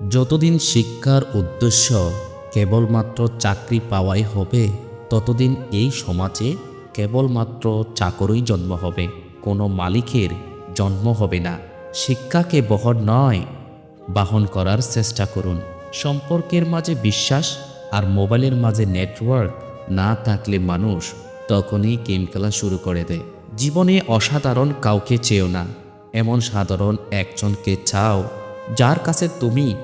যতদিন শিক্ষার উদ্দেশ্য কেবলমাত্র চাকরি পাওয়াই হবে, ততদিন এই সমাজে কেবলমাত্র চাকরই জন্ম হবে, কোনো মালিকের জন্ম হবে না। শিক্ষাকে বহর নয়, বাহন করার চেষ্টা করুন। সম্পর্কের মাঝে বিশ্বাস আর মোবাইলের মাঝে নেটওয়ার্ক না থাকলে মানুষ তখনই গেম খেলা শুরু করে দেয়। জীবনে অসাধারণ কাউকে চেয়েও না, এমন সাধারণ একজনকে চাও যার কাছে তুমি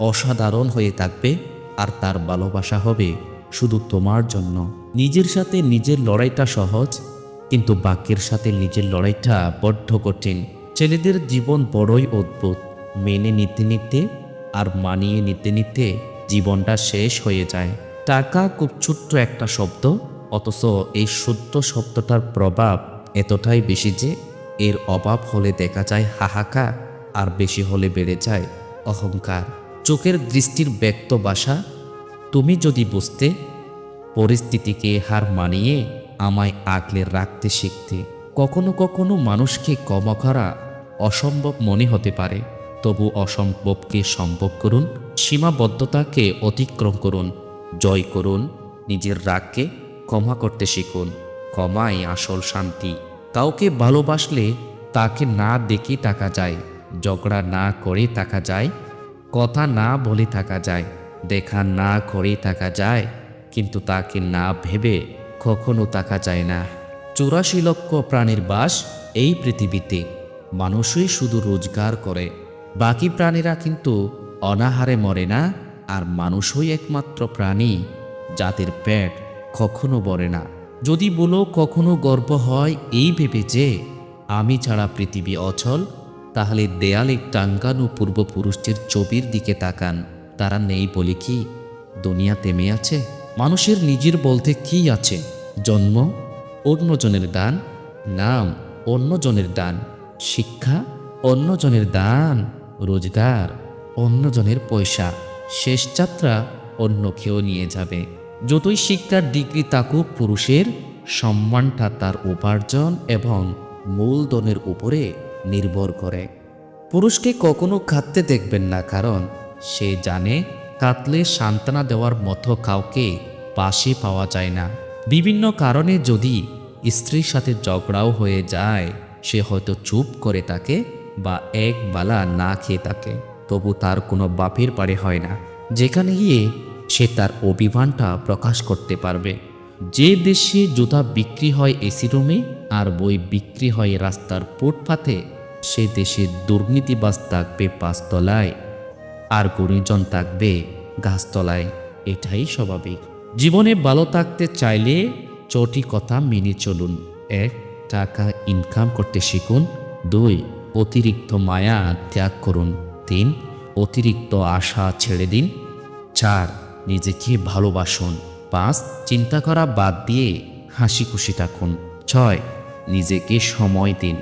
অসাধারণ হয়ে থাকবে আর তার ভালোবাসা হবে শুধু তোমার জন্য। নিজের সাথে নিজের লড়াইটা সহজ, কিন্তু বাক্যের সাথে নিজের লড়াইটা বড্ড কঠিন। ছেলেদের জীবন বড়ই অদ্ভুত। মেনে নিতে নিতে আর মানিয়ে নিতে নিতে জীবনটা শেষ হয়ে যায়। টাকা খুব ছোট্ট একটা শব্দ, অথচ এই শুদ্ধ শব্দটার প্রভাব এতটাই বেশি যে এর অভাব হলে দেখা যায় হাহাকার, আর বেশি হলে বেড়ে যায় অহংকার। চোখের দৃষ্টির ব্যক্ত বাসা, তুমি যদি বুঝতে পরিস্থিতিকে হার মানিয়ে আমায় আগলে রাখতে শিখতে কখনো কখনো মানুষকে ক্ষমা করা অসম্ভব মনে হতে পারে। তবু অসম্ভবকে সম্ভব করুন, সীমাবদ্ধতাকে অতিক্রম করুন, জয় করুন, নিজের রাগকে ক্ষমা করতে শিখুন। ক্ষমাই আসল শান্তি। কাউকে ভালোবাসলে তাকে না দেখে টাকা যায়, ঝগড়া না করে টাকা যায় কথা না বলে থাকা যায়, দেখা না করে থাকা যায়, কিন্তু তাকে না ভেবে কখনো থাকা যায় না। চুরাশি লক্ষ প্রাণীর বাস এই পৃথিবীতে, মানুষই শুধু রোজগার করে, বাকি প্রাণীরা কিন্তু অনাহারে মরে না, আর মানুষই একমাত্র প্রাণী, যাদের পেট কখনো ভরে না। যদি বলো কখনো গর্ব হয় এই ভেবে যে, আমি ছাড়া পৃথিবী অচল তাহলে দেয়ালে টাঙ্গানো পূর্বপুরুষদের ছবির দিকে তাকান। তারা নেই বলে কি দুনিয়া থেমে আছে? মানুষের নিজের বলতে কি আছে? জন্ম? অন্যজনের দান? নাম? অন্যজনের দান? শিক্ষা? অন্যজনের দান? রোজগার? অন্যজনের পয়সা? শেষ যাত্রা অন্য কেউ নিয়ে যাবে। যতই শিক্ষার ডিগ্রি থাকুক পুরুষের সম্মানটা তার উপার্জন এবং মূলধনের উপরে নির্ভর করে। পুরুষকে কখনো খাটতে দেখবেন না, কারণ সে জানে কাতলে সান্ত্বনা দেওয়ার মতো কাউকে পাশে পাওয়া যায় না। বিভিন্ন কারণে যদি স্ত্রীর সাথে ঝগড়াও হয়ে যায়, সে হয়তো চুপ করে থাকে বা এক বালা না খেয়ে থাকে। তবু তার কোনো বাপের পারে হয় না, যেখানে গিয়ে সে তার অভিমানটা প্রকাশ করতে পারবে। যে দেশে জুতা বিক্রি হয় এসি রুমে আর বই বিক্রি হয় রাস্তার ফুটপাতে সে দেশে দুর্নীতিবাজ থাকবে পাঁচতলায়, আর গুণীজন থাকবে গাছতলায়। এটাই স্বাভাবিক। জীবনে ভালো থাকতে চাইলে চটি কথা মেনে চলুন। এক, টাকা ইনকাম করতে শিখুন। দুই, অতিরিক্ত মায়া ত্যাগ করুন। তিন, অতিরিক্ত আশা ছেড়ে দিন। চার, নিজেকে ভালোবাসুন। পাঁচ, চিন্তা করা বাদ দিয়ে হাসি খুশি থাকুন। ছয়, নিজেকে সময় দিন।